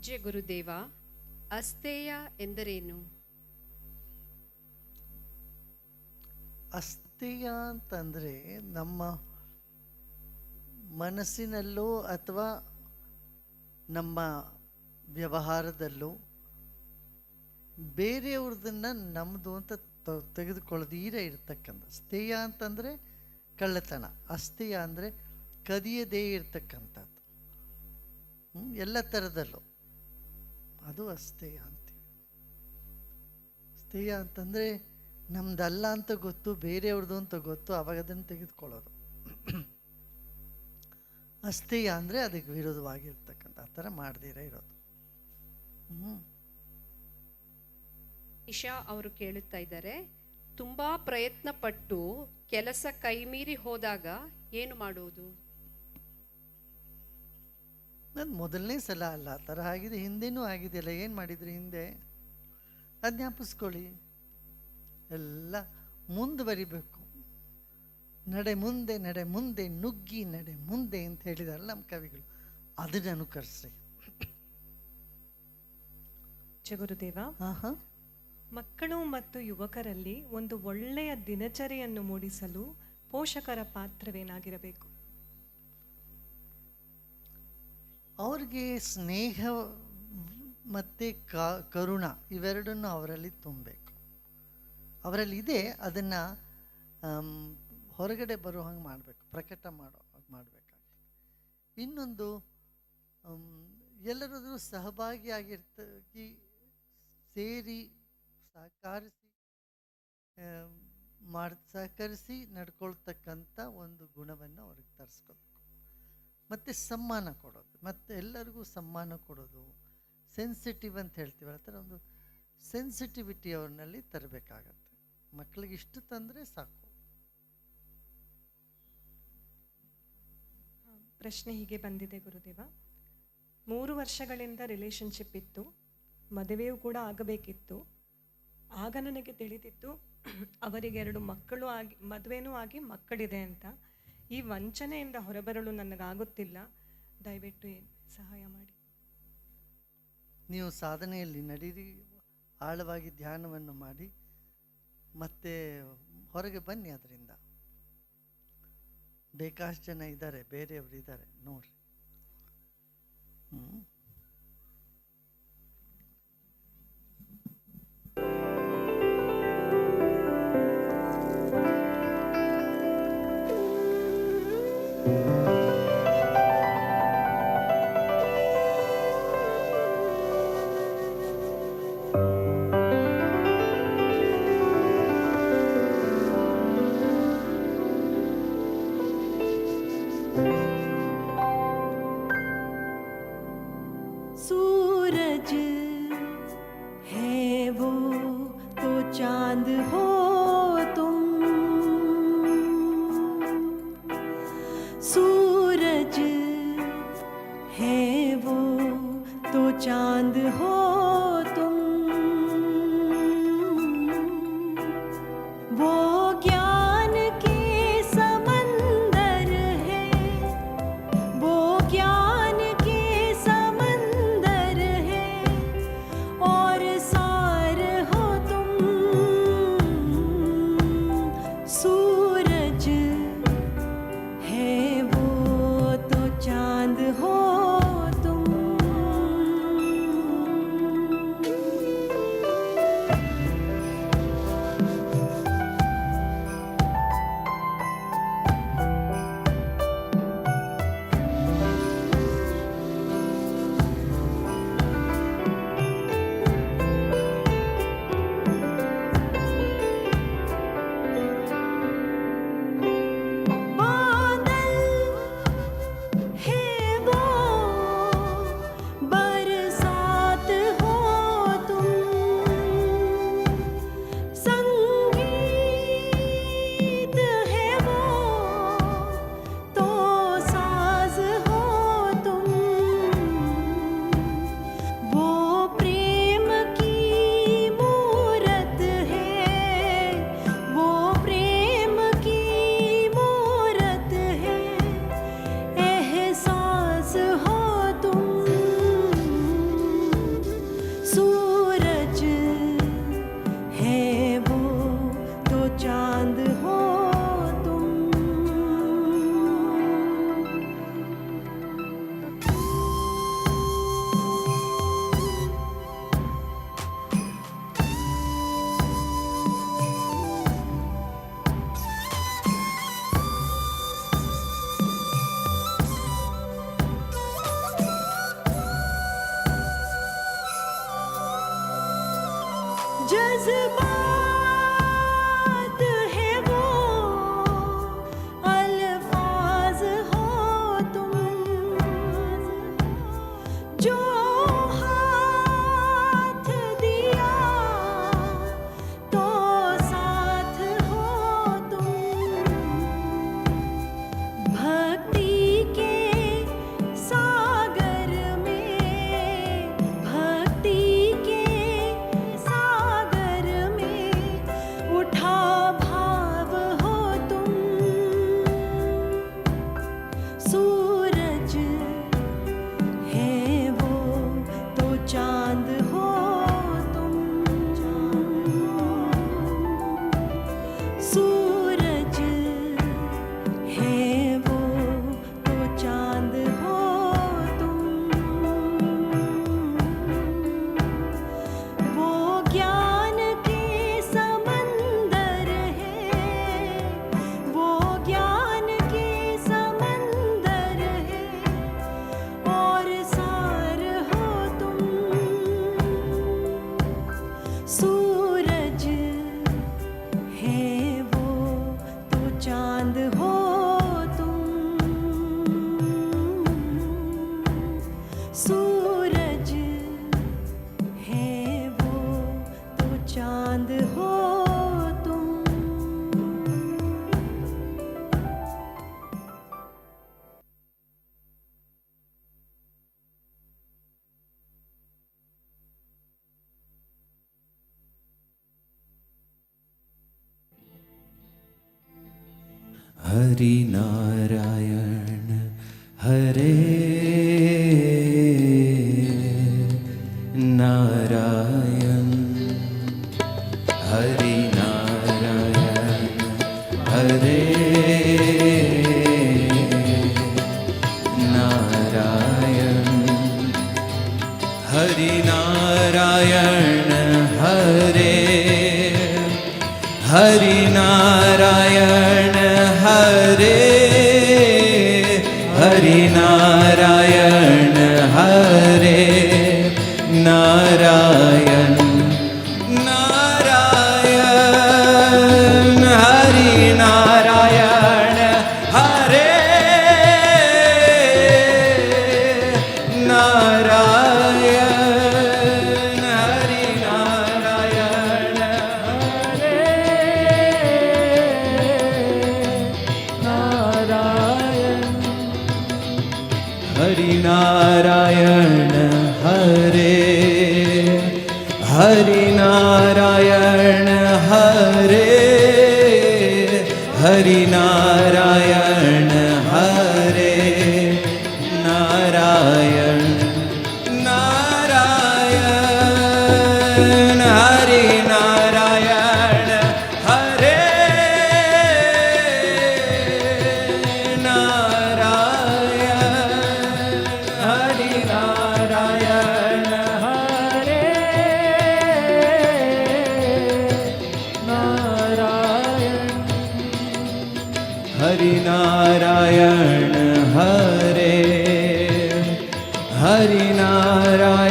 ಪೂಜ್ಯ ಗುರುದೇವ ಅಸ್ತೇಯ ಎಂದರೇನು? ಅಸ್ಥಿಯ ಅಂತಂದರೆ ನಮ್ಮ ಮನಸ್ಸಿನಲ್ಲೋ ಅಥವಾ ನಮ್ಮ ವ್ಯವಹಾರದಲ್ಲೋ ಬೇರೆಯವ್ರದನ್ನ ನಮ್ಮದು ಅಂತ ತೆಗೆದುಕೊಳ್ಳದೀರೇ ಇರ್ತಕ್ಕಂಥ. ಸ್ಥೇಯ ಅಂತಂದರೆ ಕಳ್ಳತನ. ಅಸ್ಥೇಯ ಅಂದರೆ ಕದಿಯದೇ ಇರ್ತಕ್ಕಂಥದ್ದು? ಎಲ್ಲ ಥರದಲ್ಲೂ ಅದು ಅಸ್ಥೇಯ ಅಂತೀವಿ ಸ್ಥೇಯ ಅಂತಂದರೆ ನಮ್ದಲ್ಲ ಅಂತ ಗೊತ್ತು ಬೇರೆಯವ್ರದ್ದು ಅಂತ ಗೊತ್ತು, ಅವಾಗ ಅದನ್ನು ತೆಗೆದುಕೊಳ್ಳೋದು. ಅಸ್ಥೇಯ ಅಂದರೆ ಅದಕ್ಕೆ ವಿರೋಧವಾಗಿರ್ತಕ್ಕಂಥ ಆ ಥರ ಮಾಡ್ದಿರ ಇರೋದು. ಹ್ಞೂ ಇಶಾ ಅವರು ಕೇಳುತ್ತಾ ಇದ್ದಾರೆ, ತುಂಬಾ ಪ್ರಯತ್ನ ಪಟ್ಟು ಕೆಲಸ ಕೈಮೀರಿ ಹೋದಾಗ ಏನು ಮಾಡುವುದು ನನ್ನ ಮೊದಲನೇ ಸಲ ಅಲ್ಲ ಆ ಥರ ಆಗಿದೆ ಹಿಂದೆನೂ ಆಗಿದೆಯಲ್ಲ ಏನು ಮಾಡಿದ್ರಿ ಹಿಂದೆ? ಅದು ಜ್ಞಾಪಿಸ್ಕೊಳ್ಳಿ. ಎಲ್ಲ ಮುಂದುವರಿಬೇಕು. ನಡೆ ಮುಂದೆ ನಡೆ ಮುಂದೆ ನುಗ್ಗಿ ನಡೆ ಮುಂದೆ ಅಂತ ಹೇಳಿದಾರಲ್ಲ ನಮ್ಮ ಕವಿಗಳು. ಅದನ್ನು ಅನುಕರಿಸ್ರಿ. ಹಾಂ. ಮಕ್ಕಳು ಮತ್ತು ಯುವಕರಲ್ಲಿ ಒಂದು ಒಳ್ಳೆಯ ದಿನಚರಿಯನ್ನು ಮೂಡಿಸಲು ಪೋಷಕರ ಪಾತ್ರವೇನಾಗಿರಬೇಕು? ಅವ್ರಿಗೆ ಸ್ನೇಹ ಮತ್ತು ಕರುಣ ಇವೆರಡನ್ನು ಅವರಲ್ಲಿ ತುಂಬಬೇಕು. ಅವರಲ್ಲಿ ಇದೆ, ಅದನ್ನು ಹೊರಗಡೆ ಬರೋ ಹಂಗೆ ಮಾಡಬೇಕು, ಪ್ರಕಟ ಮಾಡೋ ಹಾಗೆ ಮಾಡಬೇಕಾಗ್ತದೆ. ಇನ್ನೊಂದು ಎಲ್ಲರದ್ದು ಸಹಭಾಗಿಯಾಗಿರ್ತಾಗಿ ಸೇರಿ ಸಹಕರಿಸಿ ಮಾಡ್, ಸಹಕರಿಸಿ ನಡ್ಕೊಳ್ತಕ್ಕಂಥ ಒಂದು ಗುಣವನ್ನು ಅವ್ರಿಗೆ ತರಿಸ್ಕೋಬೇಕು. ಮತ್ತು ಸಮ್ಮಾನ ಕೊಡೋದು, ಮತ್ತು ಎಲ್ಲರಿಗೂ ಸಮ್ಮಾನ ಕೊಡೋದು. ಸೆನ್ಸಿಟಿವ್ ಅಂತ ಹೇಳ್ತೀವಿ ಆ ಥರ ಒಂದು ಸೆನ್ಸಿಟಿವಿಟಿ ಅವ್ರನ್ನಲ್ಲಿ ತರಬೇಕಾಗತ್ತೆ. ಮಕ್ಕಳಿಗೆ ಇಷ್ಟು ತಂದರೆ ಸಾಕು. ಪ್ರಶ್ನೆ ಹೀಗೆ ಬಂದಿದೆ ಗುರುದೇವ. ಮೂರು ವರ್ಷಗಳಿಂದ ರಿಲೇಶನ್ಶಿಪ್ ಇತ್ತು, ಮದುವೆಯೂ ಕೂಡ ಆಗಬೇಕಿತ್ತು. ಆಗ ನನಗೆ ತಿಳಿದಿತ್ತು, ಅವರಿಗೆ ಎರಡು ಮಕ್ಕಳು ಆಗಿ, ಮದುವೆನೂ ಆಗಿ ಮಕ್ಕಳಿದೆ ಅಂತ. ಈ ವಂಚನೆಯಿಂದ ಹೊರಬರಲು ನನಗಾಗುತ್ತಿಲ್ಲ. ದಯವಿಟ್ಟು ಸಹಾಯ ಮಾಡಿ. ನೀವು ಸಾಧನೆಯಲ್ಲಿ ನಡೀರಿ ಆಳವಾಗಿ ಧ್ಯಾನವನ್ನು ಮಾಡಿ, ಮತ್ತೆ ಹೊರಗೆ ಬನ್ನಿ ಅದರಿಂದ. ಬೇಕಾಷ್ಟು ಜನ ಇದ್ದಾರೆ, ಬೇರೆಯವರು ಇದ್ದಾರೆ, ನೋಡ್ರಿ. ಹ್ಞೂ सूरज है वो तो चाँद हो હરિનારાયણ હરે નારાયણ હરિનારાયણ હરે નારાયણ હરિનારાયણ നാരായൺ നാരായൺ ഹരി നാരായണ ഹരേ നാരായണ ഹരി നാരായണ ഹരേ നാരായണ ഹരി നാരായണ. हरिनारायण હરિનારાયણ